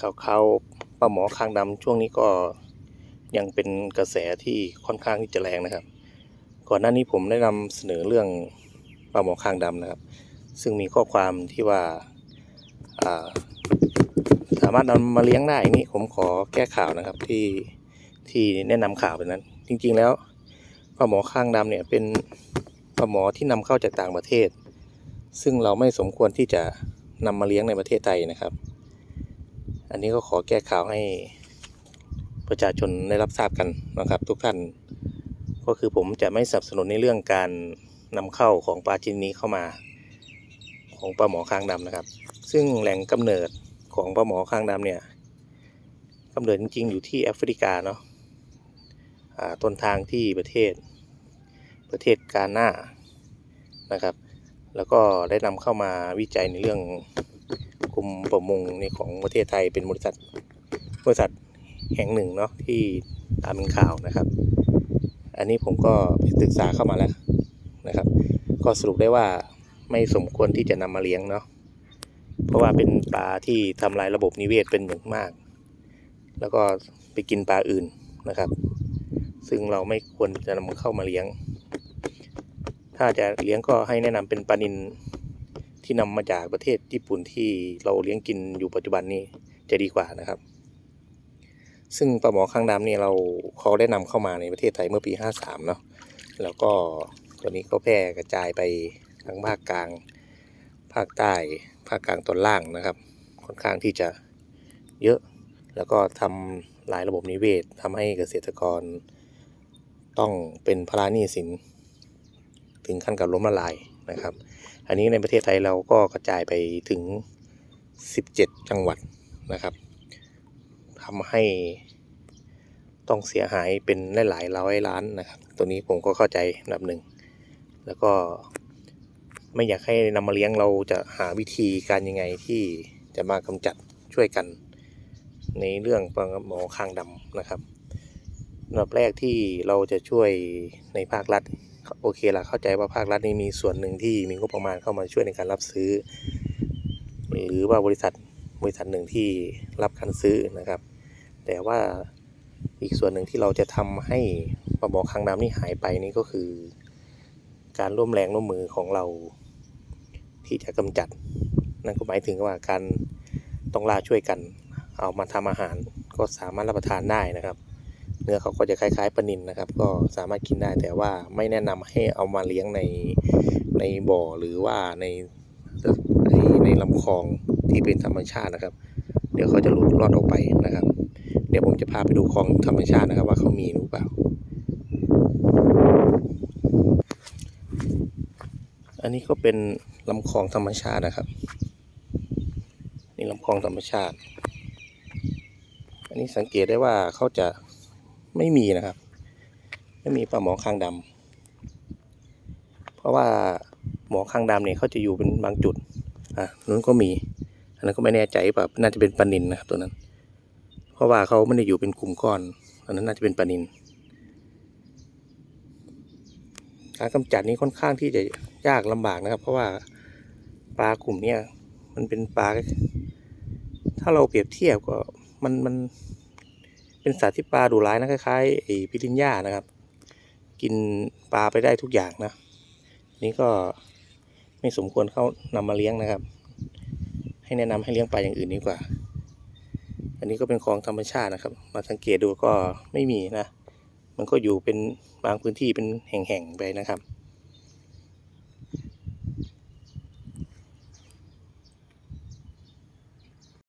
ข่าวข่าวปลาหมอคางดำช่วงนี้ก็ยังเป็นกระแสที่ค่อนข้างที่จะแรงนะครับ ก่อนหน้านี้ผมได้นำเสนอเรื่องปลาหมอคางดำนะครับ ซึ่งมีข้อความที่ว่าาสามารถนำมาเลี้ยงได้นี่ผมขอแก้ข่าวนะครับที่ที่แนะนำข่าวไปนั้น จริง ๆ แล้วปลาหมอคางดำเนี่ยเป็นปลาหมอที่นำเข้าจากต่างประเทศ ซึ่งเราไม่สมควรที่จะนำมาเลี้ยงในประเทศไทยนะครับ อันนี้ก็ขอแก้ข่าวให้ประชาชนได้รับทราบกันนะครับ ทุกท่านก็คือผมจะไม่สนับสนุนในเรื่องการนำเข้าของปลาชนิดนี้เข้ามา ของปลาหมอคางดำนะครับ ซึ่งแหล่งกำเนิดของปลาหมอคางดำเนี่ยกำเนิดจริงๆอยู่ที่แอฟริกาเนาะอ่าต้นทางที่ประเทศ ประเทศกาหน้านะครับ แล้วก็ได้นำเข้ามาวิจัยในเรื่อง มประมงในของประเทศไทยเป็นบริษัทบริษัทแห่งหนึ่งเนาะที่ตามเป็นข่าวนะครับ อันนี้ผมก็ไปศึกษาเข้ามาแล้วนะครับ ก็สรุปได้ว่าไม่สมควรที่จะนำมาเลี้ยงเนาะเพราะว่าเป็นปลาที่ทำลายระบบนิเวศเป็นอย่างมาก แล้วก็ไปกินปลาอื่นนะครับ ซึ่งเราไม่ควรจะนำเข้ามาเลี้ยง ถ้าจะเลี้ยงก็ให้แนะนำเป็นปลานิน ที่นำมาจากประเทศญี่ปุ่นที่เราเลี้ยงกินอยู่ปัจจุบันนี้จะดีกว่านะครับ ซึ่งปลาหมอคางดำเนี่ยเราเขาได้นำเข้ามาในประเทศไทยเมื่อปี 53 เนาะแล้วก็ตัวนี้ก็แพร่กระจายไปทั้งภาคกลาง ภาคใต้ ภาคกลางตอนล่างนะครับ ค่อนข้างที่จะเยอะ แล้วก็ทำลายระบบนิเวศทำให้เกษตรกรต้องเป็นภาระหนี้สิน ถึงขั้นกับล้มละลาย นะครับ อันนี้ในประเทศไทยเราก็กระจายไปถึง 17 จังหวัดนะครับทำให้ต้องเสียหายเป็นหลายร้อยล้านนะครับ ตัวนี้ผมก็เข้าใจระดับหนึ่ง แล้วก็ไม่อยากให้นำมาเลี้ยงเราจะหาวิธีการยังไงที่จะมากำจัดช่วยกัน ในเรื่องปลาหมอคางดำนะครับอันดับแรกที่เราจะช่วยในภาครัฐ โอเคละเข้าใจว่าภาครัฐนี่มีส่วนหนึ่งที่มีงบประมาณเข้ามาช่วยในการรับซื้อ หรือว่าบริษัทบริษัทหนึ่งที่รับการซื้อนะครับ แต่ว่าอีกส่วนหนึ่งที่เราจะทำให้ปลาหมอคางดำนี่หายไปนี่ก็คือ การร่วมแรงร่วมมือของเรา ที่จะกำจัด นั่นก็หมายถึงว่าการต้องล่าช่วยกัน เอามาทำอาหารก็สามารถรับประทานได้นะครับ เนื้อเขาก็จะคล้ายๆปลานินนะครับ ก็สามารถกินได้แต่ว่าไม่แนะนำให้เอามาเลี้ยงในในบ่อหรือว่าในในในลำคลองที่เป็นธรรมชาตินะครับ เดี๋ยวเขาจะหลุดรอดออกไปนะครับ เดี๋ยวผมจะพาไปดูคลองธรรมชาตินะครับ ว่าเขามีหรือเปล่า อันนี้ก็เป็นลำคลองธรรมชาตินะครับ นี่ลำคลองธรรมชาติ อันนี้สังเกตได้ว่าเขาจะ ไม่มีนะครับ ไม่มีปลาหมอคางดำเพราะว่าหมอคางดำเนี่ยเขาจะอยู่เป็นบางจุด อะนู้นก็มี อันนั้นก็ไม่แน่ใจแบบน่าจะเป็นปลานินนะครับตัวนั้น เพราะว่าเขาไม่ได้อยู่เป็นกลุ่มก้อน อันนั้นน่าจะเป็นปลานินการกำจัดนี้ค่อนข้างที่จะยากลำบากนะครับ เพราะว่าปลากลุ่มเนี้ยมันเป็นปลาถ้าเราเปรียบเทียบก็มันมัน เป็นสัตว์ที่ปลาดุร้ายนะคล้ายๆไอ้พิรินย่านะครับ กินปลาไปได้ทุกอย่างนะ นี่ก็ไม่สมควรเข้านำมาเลี้ยงนะครับ ให้แนะนำให้เลี้ยงปลาอย่างอื่นดีกว่า อันนี้ก็เป็นคลองธรรมชาตินะครับ มาสังเกตดูก็ไม่มีนะ มันก็อยู่เป็นบางพื้นที่เป็นแห่งๆไปนะครับ